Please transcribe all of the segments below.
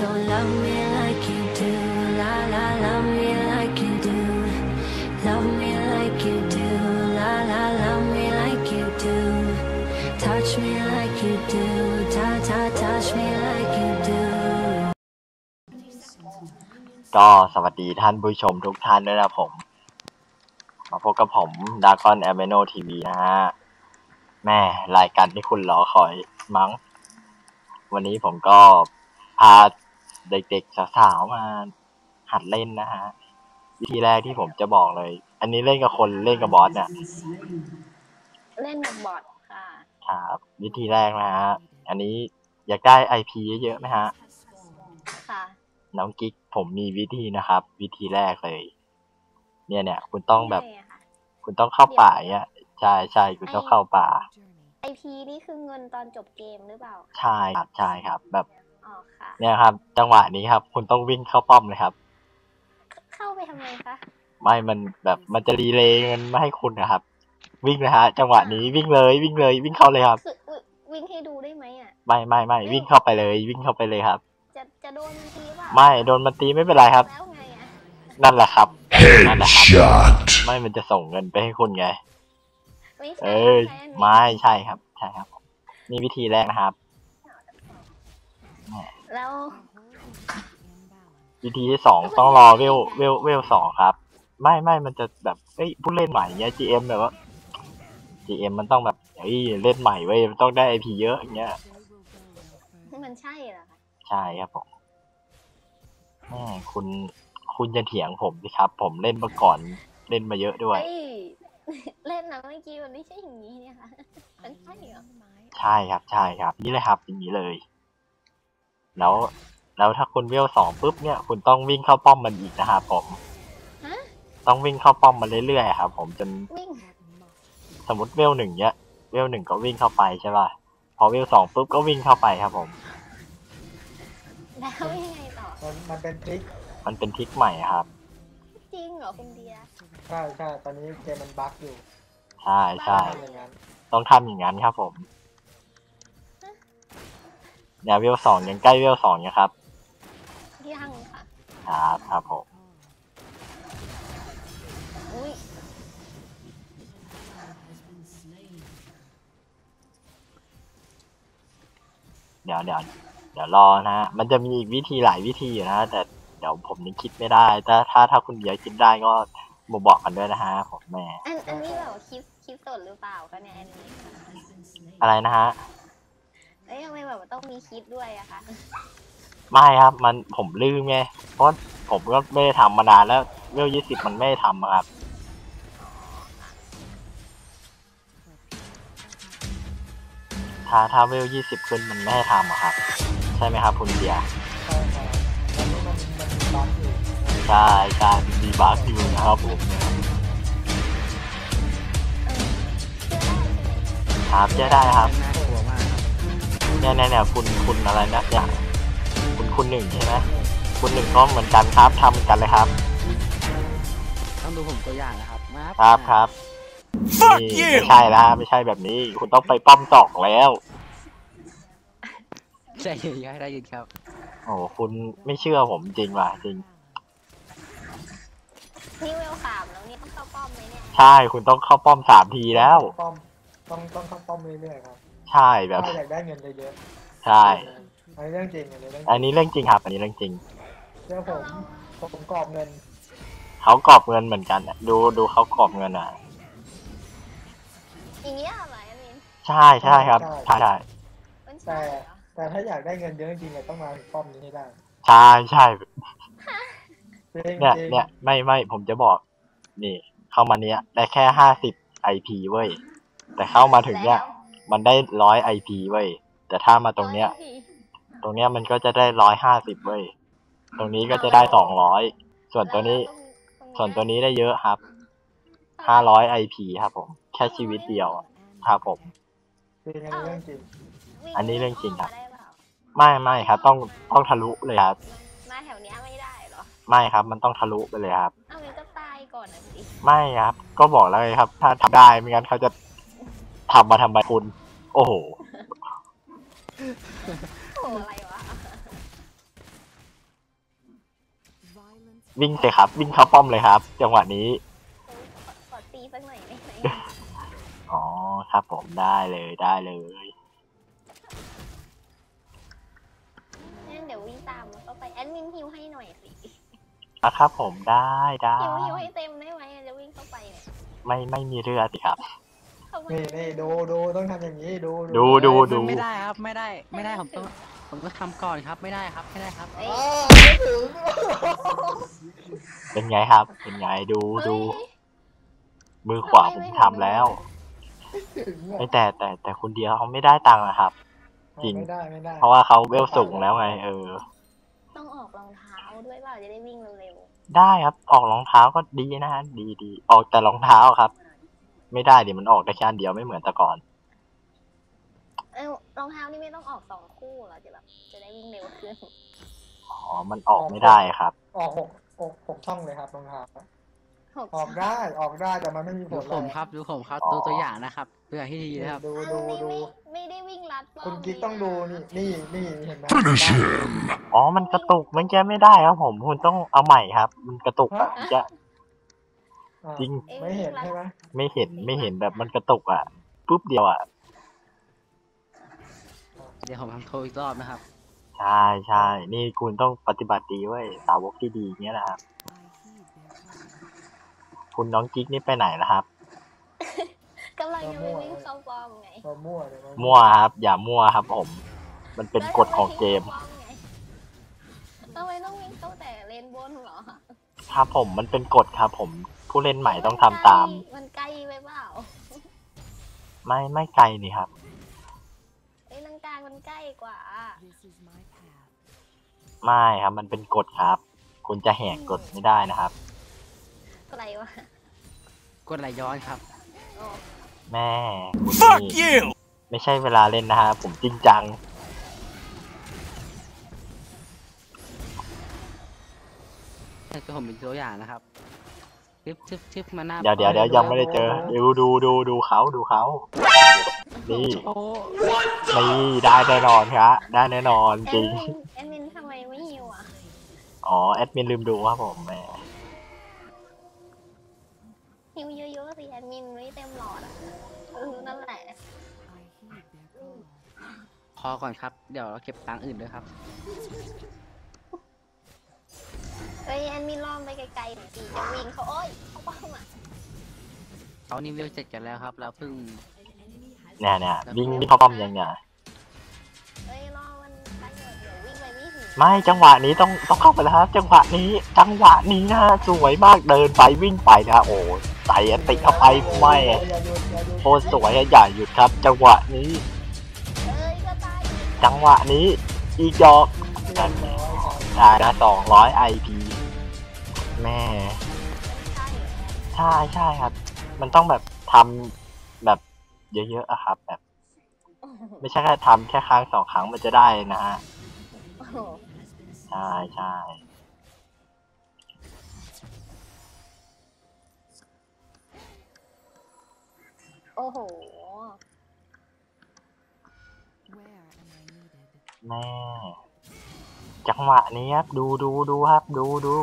So love me like you do, la la, love me like you do. Love me like you do, la la, love me like you do. Touch me like you do, ta ta, touch me like you do. ก็สวัสดีท่านผู้ชมทุกท่านด้วยนะผม มาพบกับผมดากอนแอมเบโนทีวีนะฮะ แม่รายการที่คุณรอคอยมั้ง วันนี้ผมก็พา เด็กๆสาวๆมาหัดเล่นนะฮะวิธีแรกที่ผมจะบอกเลย อันนี้เล่นกับคนเล่นกับบอสเนี่ยเล่นกับบอทค่ะ ครับ วิธีแรกนะฮะอันนี้อยากได้ไอพีเยอะๆไหมฮะค่ะ น้องกิ๊กผมมีวิธีนะครับ วิธีแรกเลย เนี่ยเนี่ยคุณต้องแบบนี่ไงคะคุณต้องเข้าป่าอะใช่ใช่คุณต้องเข้าป่า ไอพีนี่คือเงินตอนจบเกมหรือเปล่าใช่ครับใช่ครับ แบบ อ๋อค่ะ เนี่ยครับ จังหวะนี้ครับ คุณต้องวิ่งเข้าป้อมเลยครับ เข้าไปทำไมคะไม่มันแบบมันจะรีเลย์เงินไม่ให้คุณนะครับ วิ่งเลยฮะ จังหวะนี้วิ่งเลย วิ่งเลย วิ่งเข้าเลยครับ คืออุ๊ยวิ่งให้ดูได้ไหมอะ ไม่ไม่ไม่วิ่งเข้าไปเลย วิ่งเข้าไปเลยครับ จะจะโดนมันตีเปล่าไม่โดนมันตีไม่เป็นไรครับ แล้วไงอะนั่นแหละครับนั่นแหละครับ Headshot. ไม่มันจะส่งเงินไปให้คุณไง ไม่ใช่เอ้ยใช่อันนี้ไม่ใช่ครับ ใช่ครับ นี่วิธีแรกนะครับ แล้ววิธีที่สองต้องรอเวลเวลเวลสองครับ ไม่ไม่มันจะแบบเอ้ยผู้เล่นใหม่เงี้ย GM แบบว่า GM มันต้องแบบเฮ้ยเล่นใหม่เว้ยมันต้องได้ IP เยอะอย่างเงี้ยมันใช่เหรอคะใช่ครับผมแม่คุณคุณจะเถียงผมสิครับ ผมเล่นมาก่อนเล่นมาเยอะด้วย เอ้ยเล่นนะเมื่อกี้มันไม่ใช่อย่างนี้เนี่ยค่ะมันใช่เหรอ ใช่ครับใช่ครับ นี่เลยครับอย่างนี้เลย แล้วแล้วถ้าคุณเวลสองปุ๊บเนี่ยคุณต้องวิ่งเข้าป้อมมันอีกนะครับผม ฮะ ต้องวิ่งเข้าป้อมมันเรื่อยๆครับผมจนวิ่งสมมติเวลหนึ่งเนี้ยเวลหนึ่งก็วิ่งเข้าไปใช่ป่ะพอเวลสองปุ๊บก็วิ่งเข้าไปครับผม แล้วยังไงต่อ มันมันเป็นทริคมันเป็นทริคใหม่ครับจริงเหรอคุณเดียใช่ใช่ตอนนี้เกมมันบั๊กอยู่ใช่ใช่ทำอย่างนั้นต้องทำอย่างนั้นครับผม เนี่ยเวลสองยังใกล้เวลสองนะครับ ยังค่ะครับครับผมอุ้ยเดี๋ยวเดี๋ยวเดี๋ยวรอนะฮะ มันจะมีอีกวิธีหลายวิธีอยู่นะ แต่เดี๋ยวผมยังคิดไม่ได้ ถ้าถ้าถ้าคุณเดียวคิดได้ก็มาบอกกันด้วยนะฮะผมแม่ อันอันนี้แบบคลิปคลิปสดหรือเปล่าคะเนี่ยอันนี้อะไรนะฮะ เอ้ยทำไมแบบต้องมีคลิปด้วยอะคะไม่ครับ มันผมลืมไงเพราะผมก็ไม่ได้ทำมานานแล้วเวลยี่สิบมันไม่ได้ทำอะครับ ถ้าถ้าเวลยี่สิบขึ้นมันไม่ให้ทำอะครับ ใช่ไหมครับคุณเดียใช่ครับตอนนี้มันมันบั๊กอยู่ใช่ใช่มีบั๊กอยู่นะครับผมครับเชื่อได้ครับ เนี่ยเนี่ยเนี่ยคุณคุณอะไรนะเนี่ยคุณคุณหนึ่งใช่ไหมคุณหนึ่งก็เหมือนกันครับทำเหมือนกันเลยครับ ต้องดูผมตัวอย่างนะครับมาครับครับนี่ไม่ใช่แล้วไม่ใช่แบบนี้ คุณต้องไปป้อมตอกแล้วใช่ยินครับได้ยินครับ โอ้คุณไม่เชื่อผมจริงว่ะจริง นี่เวลสามแล้วนี่ต้องเข้าป้อมไหมเนี่ย ใช่คุณต้องเข้าป้อมสามทีแล้ว ป้อมต้องต้องเข้าป้อมเรื่อยๆครับ ใช่แบบถ้าอยากได้เงินเยอะใช่ๆอันนี้เรื่องจริงอันนี้เรื่องจอัรินงนี้เรื่องจริงครับ อันนี้เรื่องจริงเชื่อผมผมกรอบเงินเขากรอบเงินเหมือนกันอะดูดูเขากรอบเงินอะอย่างเงี้ยเหรออันนี้ใช่ใช่ครับใช่ใช่มันใช่แต่เหรอแต่ถ้าอยากได้เงินเยอะจริงๆอะต้องมาถึงป้อมนี้ให้ได้ใช่ใช่จริงเนี่ยจริงเนี่ยไม่ไม่ผมจะบอก นี่ เข้ามาเนี้ยได้แค่ห้าสิบไอพีเว้ย แต่เข้ามาถึงเนี่ย มันได้ร้อยไอพีเว้ย แต่ถ้ามาตรงเนี้ย ตรงเนี้ยมันก็จะได้ร้อยห้าสิบเว้ย ตรงนี้ก็จะได้สองร้อย ส่วนตัวนี้ ส่วนตัวนี้ได้เยอะครับ ห้าร้อยไอพีครับผม แค่ชีวิตเดียวอะครับผมจริงอันนี้เรื่องจริง อันนี้เรื่องจริงครับได้เปล่าไม่ไม่ครับ ต้องต้องทะลุเลยครับ มาแถวเนี้ยไม่ได้เหรอไม่ครับ มันต้องทะลุไปเลยครับ เอางั้นก็ตายก่อนนะสิ ไม่ครับ ก็บอกแล้วไงครับ ถ้าทำได้ไม่งั้นเขาจะทำมาทำไมคุณ โอ้โห โอ้อะไรวะ วิ่งเลยครับ วิ่งเข้าป้อมเลยครับ จังหวะนี้ขอขอตีสักหน่อยได้ไหมอ๋อ ครับผมได้เลยได้เลยงั้นเดี๋ยววิ่งตามแล้วก็ไปแอดมินฮิวให้หน่อยสิอะครับผมได้ได้ฮิวฮิวให้เต็มได้ไหมจะวิ่งเข้าไปเนี่ย ไม่ไม่มีเรือสิครับเข้าไป นี่นี่ดูดูต้องทำอย่างนี้ดูดูดูเอ้ยไม่ได้ครับไม่ได้ไม่ได้ผมต้องผมต้องทำก่อนครับไม่ได้ครับไม่ได้ครับเอ้ยอ้าวไม่ถึงเป็นไงครับ เป็นไงดูดูเฮ้ยมือขวาผมทำแล้วถึงไม่อะแต่แต่แต่คุณเดียวเขาไม่ได้ตังค์นะครับ จริง ไม่ได้ไม่ได้เพราะว่าเขาเวลสูงแล้วไง เออ ต้องออกรองเท้าด้วยเปล่าจะได้วิ่งเร็วได้ครับ ออกรองเท้าก็ดีนะฮะดีดีออกแต่รองเท้าครับ ไม่ได้ดิมันออกได้แค่อันเดียวไม่เหมือนแต่ก่อนๆเอ้ารองเท้านี่ไม่ต้องออกสองคู่เหรอจะแบบจะได้วิ่งเร็วขึ้น อ๋อ มันออกไม่ได้ครับ ออกหกหกหกช่องเลยครับรองเท้าหกออกได้ออกได้แต่มันไม่มีผดูลผมเลยครับดูผมครับอ๋อดูตัวอย่างนะครับตัวอย่างที่ดีนะครับ ดูอันดูนี้ดูไม่ไม่ได้วิ่งลัดป้อมคุณกิ๊กต้องดูนี่นี่นี่เห็นไหมอ๋อ มันกระตุกมันแก้ไม่ได้ครับผม คุณต้องเอาใหม่ครับ มันกระตุกอะจะอะ จริงอ้ยไม่เห็นใช่ไหมไม่เห็นไม่เห็นแบบมันกระตุกอะปุ๊บเดียวอะเดี๋ยวผมทำโทรอีกรอบนะครับ ใช่ใช่นี่คุณต้องปฏิบัติดีเว้ยสาวกที่ดีเงี้ยนะครับ คุณน้องกิ๊กนี่ไปไหนนะครับ กำลังจะไปวิ่งเข้าป้อมไงเรามั่วเลยมั่วครับ อย่ามั่วครับผม มันเป็นกฎของเกมทำไมต้องวิ่งเข้าแต่เลนบนเหรอ ครับผมมันเป็นกฎครับผม ผู้เล่นใหม่ต้องทำตาม มันใกล้ไปเปล่าไม่ไม่ไกลนี่ครับ ไอ้ยนังกลางมันใกล้กว่าไม่ครับมันเป็นกฎครับ คุณจะแหกกฎไม่ได้นะครับไกลวะกดไหลย้อนครับโอ้แม่คุณนี่ ไม่ใช่เวลาเล่นนะฮะผมจริงจังนี่คือผมเป็นตัวอย่างนะครับ ชึบชึบชึบมาหน้าเดี๋ยวเดี๋ยวเดี๋ยวยังไม่ได้เจอดูดูดูดูเขาดูเขานี่โอ้นี่ได้แน่นอนครับได้แน่นอนแอจริดงมินแอดมินทำไมไม่ฮิวอะอ๋อแอดมินลืมดูครับผมแหมฮิวเยอะๆสิแอดมินไม่เต็มหลอดอะเออนั่นแหละพอก่อนครับ เดี๋ยวเราเก็บตังค์อื่นด้วยครับเฮ้ยแอดมินล้อมไปไกลๆหน่อยสิจะวิ่งเขาโอ้ยเขาป้อมอะเขานี่เวลเจ็ดกันแล้วครับแล้วเพิ่งเนี่ยเนี่ยวิ่งวิ่งเข้าป้อมยังไงเฮ้ยรอมันไปเถอะเดี๋ยววิ่งไปไม่ถึงไม่จังหวะนี้ต้องต้องเข้าไปแล้วครับจังหวะนี้จังหวะนี้นะฮะสวยมากเดินไปวิ่งไปนะโอ้ใส่อันติเข้าไปไม่อย่าหยุดอย่าหยุดโคตรสวยอะอย่าหยุดครับ จังหวะนี้เอ้ยก็ตายอีกจังหวะนี้อีกดอกเรียบร้อยครับได้นะสองร้อยไอพี แม่ใช่เหรอใช่ใช่ครับ มันต้องแบบทำแบบเยอะๆอะครับ แบบ โอ้โหไม่ใช่แค่ทำแค่ครั้งสองครั้งมันจะได้นะฮะโอ้โหใช่ใช่โอ้โหแม่จังหวะนี้ครับดูดูดูครับ ดูดู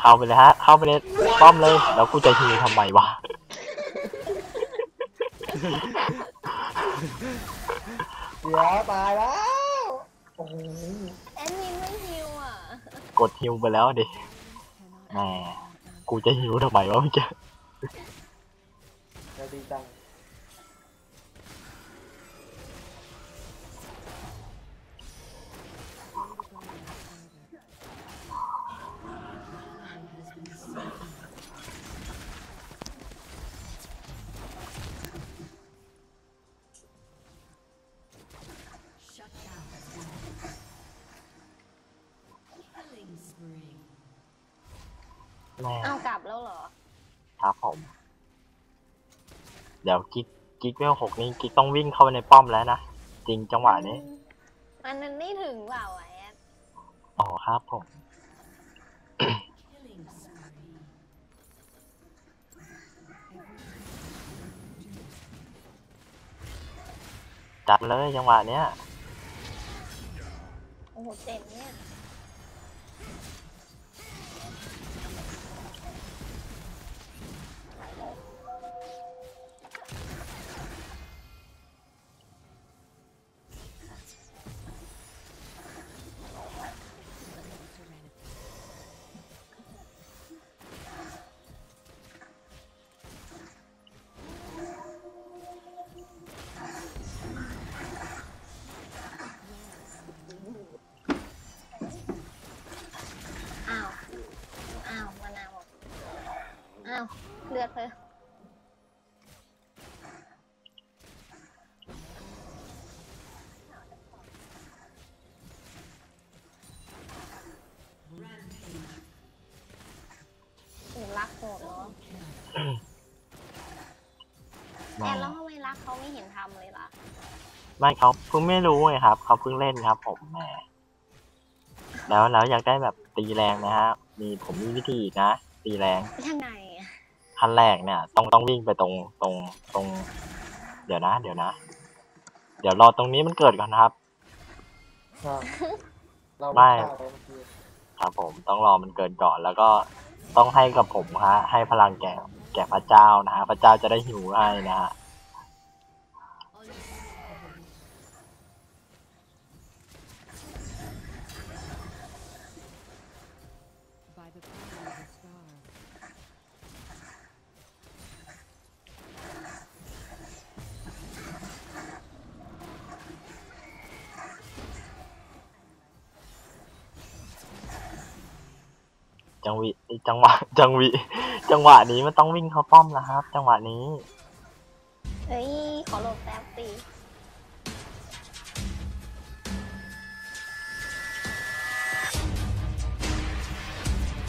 เข้าไปเลยฮะ เข้าไปเลยป้อมเลย แล้วกูจะฮิวทำไมวะ เดี๋ยวตายแล้ว โอ้โหแอดมินไม่ฮิวอะกดฮิวไปแล้วดิแหมกูจะฮิวทำไมวะเมื่อกี้ จะดีจัง แม่เอากลับแล้วเหรอครับผม เดี๋ยวกิ๊กกิ๊กเวลหกนี้กิ๊กต้องวิ่งเข้าไปในป้อมแล้วนะ จริงจังหวะนี้ มันมันไม่ถึงเปล่าแอดอ๋อครับผม จัดเลยจังหวะเนี้ย โอ้โหหเจ็บเนี่ย ลือดเธอโอ้รักโหดเนาะแอนแล้วทำไมรักเขาไม่เห็นทำเลยล่ะไม่เขาเพิ่งไม่รู้ไงครับ เขาเพิ่งเล่นครับ ผมแหมแล้วแล้วอยากได้แบบตีแรงนะฮะมีผมมีวิธีอีกนะตีแรงยังไงอะ ขั้นแรกเนี่ย ต้องต้องวิ่งไปตรงตรงตรง เดี๋ยวนะ เดี๋ยวนะ เดี๋ยวรอตรงนี้มันเกิดก่อนนะครับ ครับเราไม่ไม่ฆ่าเลยเมื่อกี้ครับผมต้องรอมันเกิดก่อนแล้วก็ต้องให้กับผมฮะให้พลังแก่แก่พระเจ้านะฮะพระเจ้าจะได้หิวให้นะฮะ จังหวิจังหวะ จังหวิจังหวะนี้มันต้องวิ่งเข้าป้อมนะครับ จังหวะนี้ เฮ้ย ขอโหลดแป๊บสิ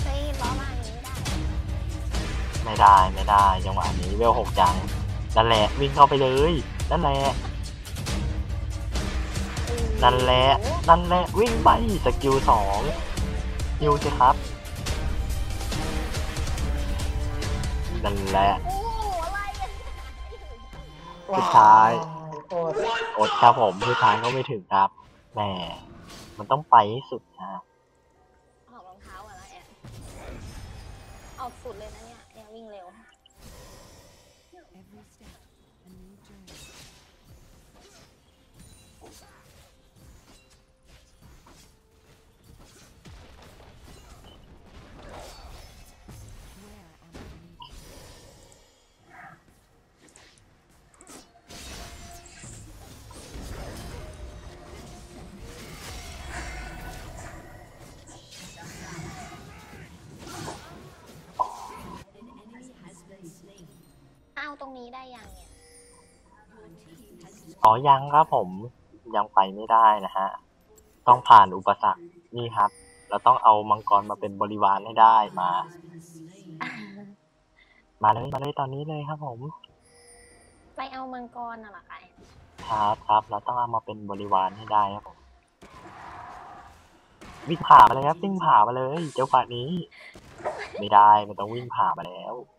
เฮ้ยล้อมาอย่างนี้ไม่ได้ไม่ได้ไม่ได้ จังหวะนี้เวลหกจังนั่นแหละวิ่งเข้าไปเลยนั่นแหละนั่นแหละนั่นแหละวิ่งไปสกิลสองฮิวสิครับ นั่นแหละโอ้โหอะไรอะสุดท้ายโอ้ยอดครับผมสุดท้ายก็ไม่ถึงครับแหมมันต้องไปให้สุดนะออกรองเท้าอะนะแอนออกสุดเลยนะ รงนี้ได้ยังเนี่ยอ๋อยังครับผมยังไปไม่ได้นะฮะ ต้องผ่านอุปสรรคนี่ครับ เราต้องเอามังกรมาเป็นบริวารให้ได้มา มาเลยมาเลยตอนนี้เลยครับผม ไปเอามังกรน่ะเหรอคะครับครับเราต้องเอามาเป็นบริวารให้ได้ครับผมวิ่งผ่ามาเลยครับวิ่งผ่ามาเลยเจ้าฝ่านี้ ไม่ได้มันต้องวิ่งผ่ามาแล้วโ